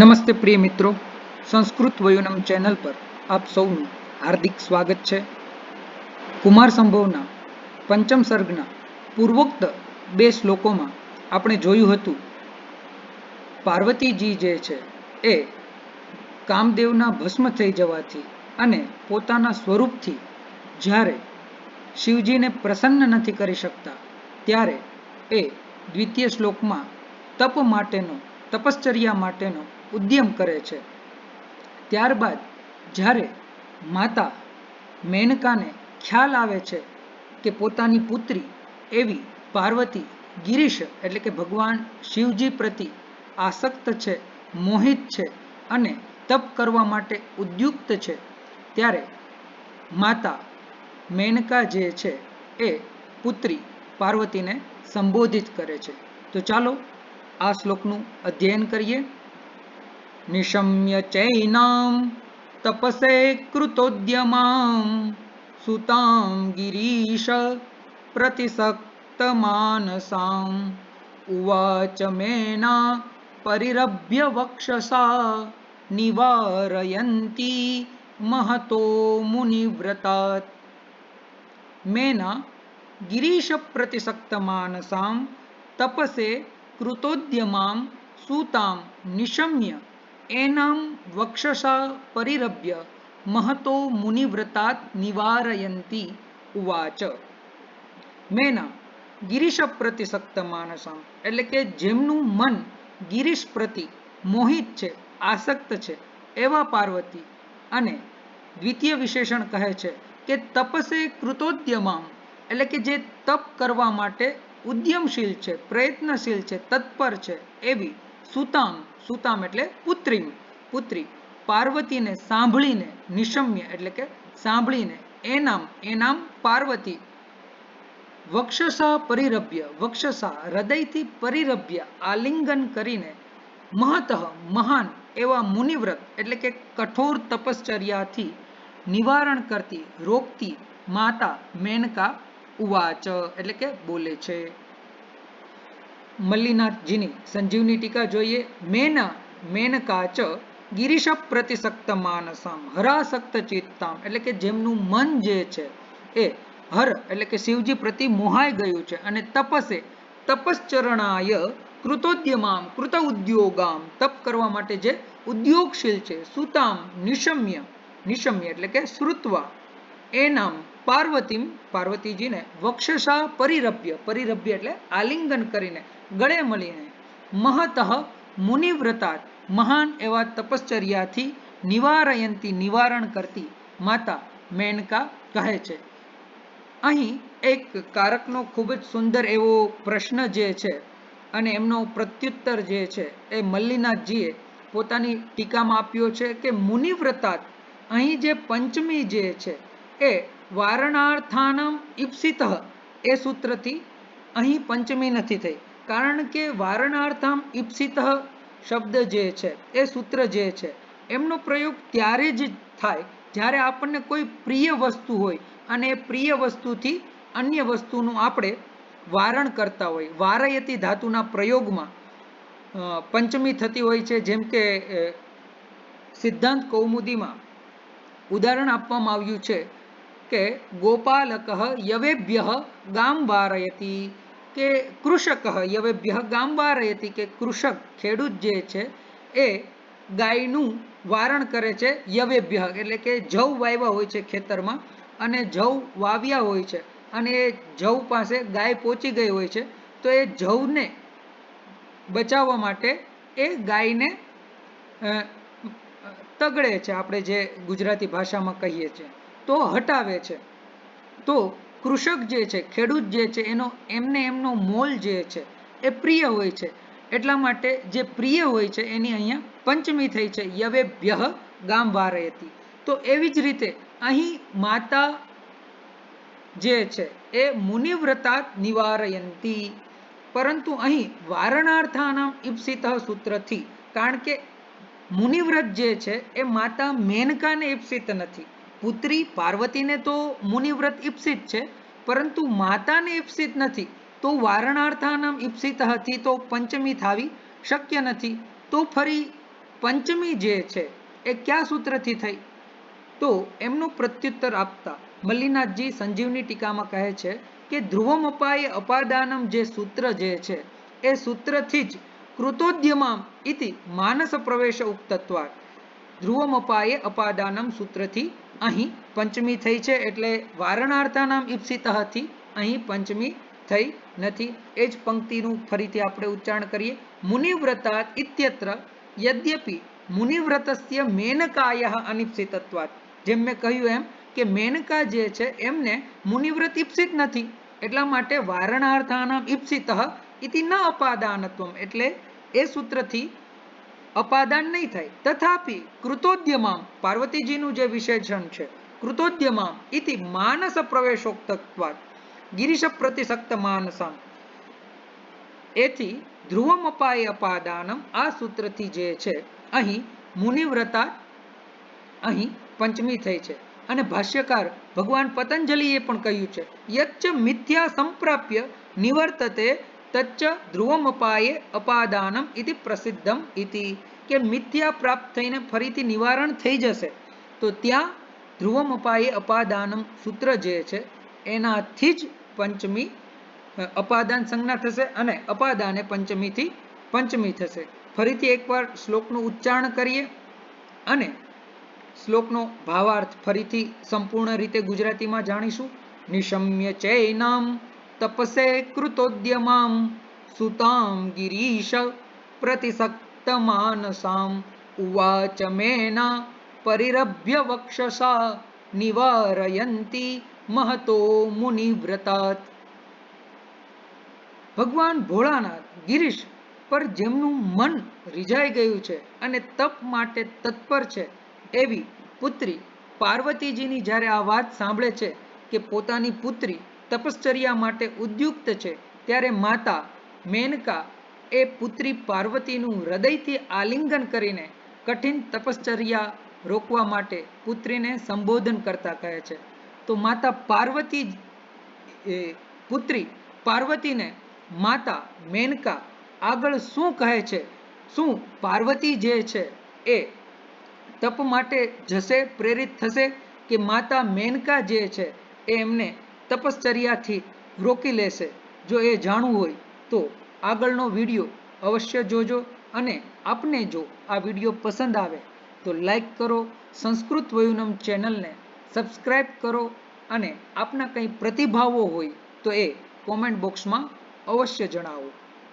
નમસ્તે પ્રિય મિત્રો. સંસ્કૃત વયુનમ ચેનલ પર આપ સૌનું હાર્દિક સ્વાગત છે. કુમાર સંભવના પંચમ સર્ગના પૂર્વોક્ત બે શ્લોકોમાં આપણે જોયું હતું. પાર્વતીજી જે છે એ કામદેવના ભસ્મ થઈ જવાથી અને પોતાના સ્વરૂપથી જ્યારે શિવજીને પ્રસન્ન નથી કરી શકતા, ત્યારે એ દ્વિતીય શ્લોકમાં તપ માટેનો, તપશ્ચર્યા માટેનો ઉદ્યમ કરે છે. ત્યારબાદ જ્યારે માતા મેનકાને ખ્યાલ આવે છે કે પોતાની પુત્રી એવી પાર્વતી ગિરીશ એટલે કે ભગવાન શિવજી પ્રતિ આસક્ત છે, મોહિત છે અને તપ કરવા માટે ઉદ્યુક્ત છે, ત્યારે માતા મેનકા જે છે એ પુત્રી પાર્વતીને સંબોધિત કરે છે. તો ચાલો આ શ્લોકનું અધ્યયન કરીએ. निशम्य चैनां तपसे कृतोद्यमां सुतां गिरीश प्रतिसक्तमानसाम्। उवाच मेना परिरभ्य वक्षसा निवारयन्ती महतो मुनिव्रतात्। मेना गिरीशप्रतिसक्तमानसां तपसे कृतोद्यमां सूतां निशम्य એનામ વક્ષસા પરિરભ્ય મહતો મુનિવ્રતાત નિવારયંતી ઉવાચ મેના ગિરીશ પ્રતિસક્ત માનસામ એટલે કે જેમનું મન ગિરીશ પ્રતિ મોહિત છે, આસક્ત છે, એવા પાર્વતી અને દ્વિતીય વિશેષણ કહે છે કે તપસે કૃતોદ્યમામ, એટલે કે જે તપ કરવા માટે ઉદ્યમશીલ છે, પ્રયત્નશીલ છે, તત્પર છે, એવી સુતામ સુતામ એટલે પુત્રી પુત્રી. પાર્વતીને સાંભળીને નિશમ્ય એટલે કે સાંભળીને એનામ એનામ પાર્વતી. વક્ષસા પરિરભ્ય, વક્ષસા હૃદયથી પરિરભ્ય આલિંગન કરીને મહતઃ, મહાન એવા મુનિવ્રત એટલે કે કઠોર તપશ્ચર્યાથી નિવારણ કરતી, રોકતી માતા મેનકા ઉવાચ એટલે કે બોલે છે. મલ્લીનાથજીની સંજીવની ટીકા જોઈએ. મેના મેનકા ચ ગિરીશ પ્રતિશક્ત માનસામ હરાસક્ત ચિત્તામ એટલે કે જેમનું મન જે છે એ હર, એટલે કે શિવજી પ્રતિ મોહાઈ ગયું છે. અને તપસે, તપશ્ચરણાય કૃતોદ્યમામ, કૃત ઉદ્યોગામ. તપ કરવા માટે જે ઉદ્યોગશીલ છે, સુતામ, નિશમ્ય નિશમ્ય એટલે કે શ્રુત્વા. એનામ પાર્વતીમ, પાર્વતીજીને વક્ષસા પરિરભ્ય પરિરભ્ય એટલે આલિંગન કરીને ગળે મળીને. મહતઃ મુનિવ્રતાત, મહાન એવા તપશ્ચર્યાથી નિવારયંતી, નિવારણ કરતી માતા મેનકા કહે છે. અહીં એક કારકનો ખૂબ જ સુંદર એવો પ્રશ્ન જે છે અને એમનો પ્રત્યુત્તર જે છે એ મલ્લીનાથજીએ પોતાની ટીકામાં આપ્યો છે કે મુનિવ્રતાત અહીં જે પંચમી જે છે એ વારણાર્થાનામ ઈપ્સિત એ સૂત્રથી અહીં પંચમી નથી થઈ. કારણ કે વારણાર્થામ ઈપ્સિત શબ્દ જે છે, એ સૂત્ર જે છે, એમનો પ્રયોગ ત્યારે જ થાય જ્યારે આપણને કોઈ પ્રિય વસ્તુ હોય અને એ પ્રિય વસ્તુથી અન્ય વસ્તુનું આપણે વારણ કરતા હોય. વારયતી ધાતુના પ્રયોગમાં પંચમી થતી હોય છે, જેમ કે સિદ્ધાંત કૌમુદીમાં ઉદાહરણ આપવામાં આવ્યું છે. કે ગોપાલક યવેભ્ય ગામ વારયતી કે કૃષક યવેભ્ય ગામ વારયતી કે કૃષક ખેડૂત જે છે એ ગાયનું વારણ કરે છે યવેભ્ય. એટલે કે જવ વાવ્યા હોય છે ખેતરમાં અને જવ વાવ્યા હોય છે અને એ જવ પાસે ગાય પહોંચી ગઈ હોય છે, તો એ જવને બચાવવા માટે એ ગાયને તગડે છે, આપણે જે ગુજરાતી ભાષામાં કહીએ છીએ. તો હટાવે છે. તો કૃષક જે છે, ખેડૂત જે છે, એનો, એમને એમનો મોલ જે છે, એ પ્રિય હોય છે. એટલા માટે જે પ્રિય હોય છે, એની અહીંયા પંચમી થઈ છે, યવેભ્ય ગામ વારયતી. તો એવી જ રીતે અહીં માતા જે છે, એ મુનિવ્રતા નિવારયંતી. પરંતુ અહીં વારણાર્થાનામ ઈપ્સિત સૂત્રથી, કારણ કે મુનિવ્રત જે છે, એ માતા મેનકાને ઈપ્સિત નથી. પુત્રી પાર્વતીને તો મુનિવ્રત ઈપ્સિત છે, પરંતુ માતાને ઈપ્સિત નથી. તો વારણાર્થાનામ ઈપ્સિત હતી તો પંચમી થાવી શક્ય નથી. તો ફરી પંચમી જે છે, એ કયા સૂત્રથી થઈ? તો એમનું પ્રત્યુત્તર આપતા મલ્લિનાથજી સંજીવની ટીકામાં કહે છે કે ધ્રુવમ અપાયે અપાદાનમ જે સૂત્ર જે છે, એ સૂત્રથી જ કૃતોદ્યમામ ઇતિ માનસ પ્રવેશ ઉક્તત્વાત. ધ્રુવમપાયે અપાદાનમ સૂત્રથી અહીં પંચમી થઈ છે એટલે વારણાર્થાનામ ઈપ્સિતઃથી અહીં પંચમી થઈ નથી. એ જ પંક્તિનું ફરીથી આપણે ઉચ્ચારણ કરીએ. મુનિવ્રતાત ઇત્યત્ર યદ્યપી મુનિવ્રતસ્ય મેનકાય અનિપ્સિતત્વાત જેમ મેં કહ્યું એમ કે મેનકા જે છે એમને મુનિવ્રત ઈપ્સિત નથી. એટલા માટે વારણાર્થાનામ ઈપ્સિત ઇતિ ન અપાદાનત્વમ. એટલે એ સૂત્રથી અપાદાન નહીં થાય. તથાપિ કૃતોદ્યમામ, પાર્વતીજીનું જે વિશેષણ છે, કૃતોદ્યમામ ઇતિ માનસ પ્રવેશોક્તત્વાત ગિરીશ પ્રતિશક્ત માનસમ. એથી ધ્રુવમ અપાય અપાદાનમ, આ સૂત્રથી જે છે, અહીં મુનિવ્રતા અહીં પંચમી થઈ છે. અને ભાષ્યકાર ભગવાન પતંજલિએ પણ કહ્યું છે યચ્ચ મિથ્યા સંપ્રાપ્ય નિવર્તતે તચ્ચ ધ્રુવમપાયે અપાદાનમ ઇતિ પ્રસિદ્ધમ ઇતિ કે મિથ્યા પ્રાપ્ત થઈને ફરીથી નિવારણ થઈ જશે તો ત્યાં ધ્રુવમપાયે અપાદાનમ સૂત્ર જે છે એનાથી જ પંચમી અપાદાન સંજ્ઞા થશે અને અપાદાને પંચમીથી પંચમી થશે ફરીથી એકવાર શ્લોકનું ઉચ્ચારણ કરીએ અને શ્લોકનો ભાવાર્થ ફરીથી સંપૂર્ણ રીતે ગુજરાતીમાં જાણીશું નિશમ્ય ચૈનામ તપસે कृतोद्यमां सुतां गिरीश प्रतिसक्तमानसाम्। उवाच मेना परिरभ्य वक्षसा નિવારયંતી મહતો મુનિવ્રતાત ભગવાન ભોળાનાથ ગિરીશ પર જેમનું મન રીઝાઈ ગયું છે અને તપ માટે તત્પર છે, એવી પુત્રી પાર્વતીજીની જ્યારે આ વાત સાંભળે છે કે પોતાની પુત્રી તપશ્ચર્યા માટે ઉદ્યુક્ત છે, ત્યારે માતા મેનકા એ પુત્રી પાર્વતીનું હૃદયથી આલિંગન કરીને કઠિન તપશ્ચર્યા રોકવા માટે પુત્રીને સંબોધન કરતા કહે છે. તો માતા પાર્વતી પુત્રી પાર્વતીને માતા મેનકા આગળ શું કહે છે? શું પાર્વતી જે છે એ તપ માટે જશે, પ્રેરિત થશે કે માતા મેનકા જે છે એ એમને તપશ્ચર્યાથી રોકી લેશે. જો એ જાણવું હોય તો આગળનો વીડિયો અવશ્ય જોજો અને આપને જો આ વીડિયો પસંદ આવે તો લાઈક કરો, સંસ્કૃત વયુનમ ચેનલને સબસ્ક્રાઈબ કરો અને આપના કંઈ પ્રતિભાવો હોય તો એ કોમેન્ટ બોક્સમાં અવશ્ય જણાવો.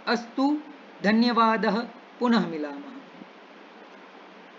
અસ્તુ, ધન્યવાદ, પુનઃ મિલામः.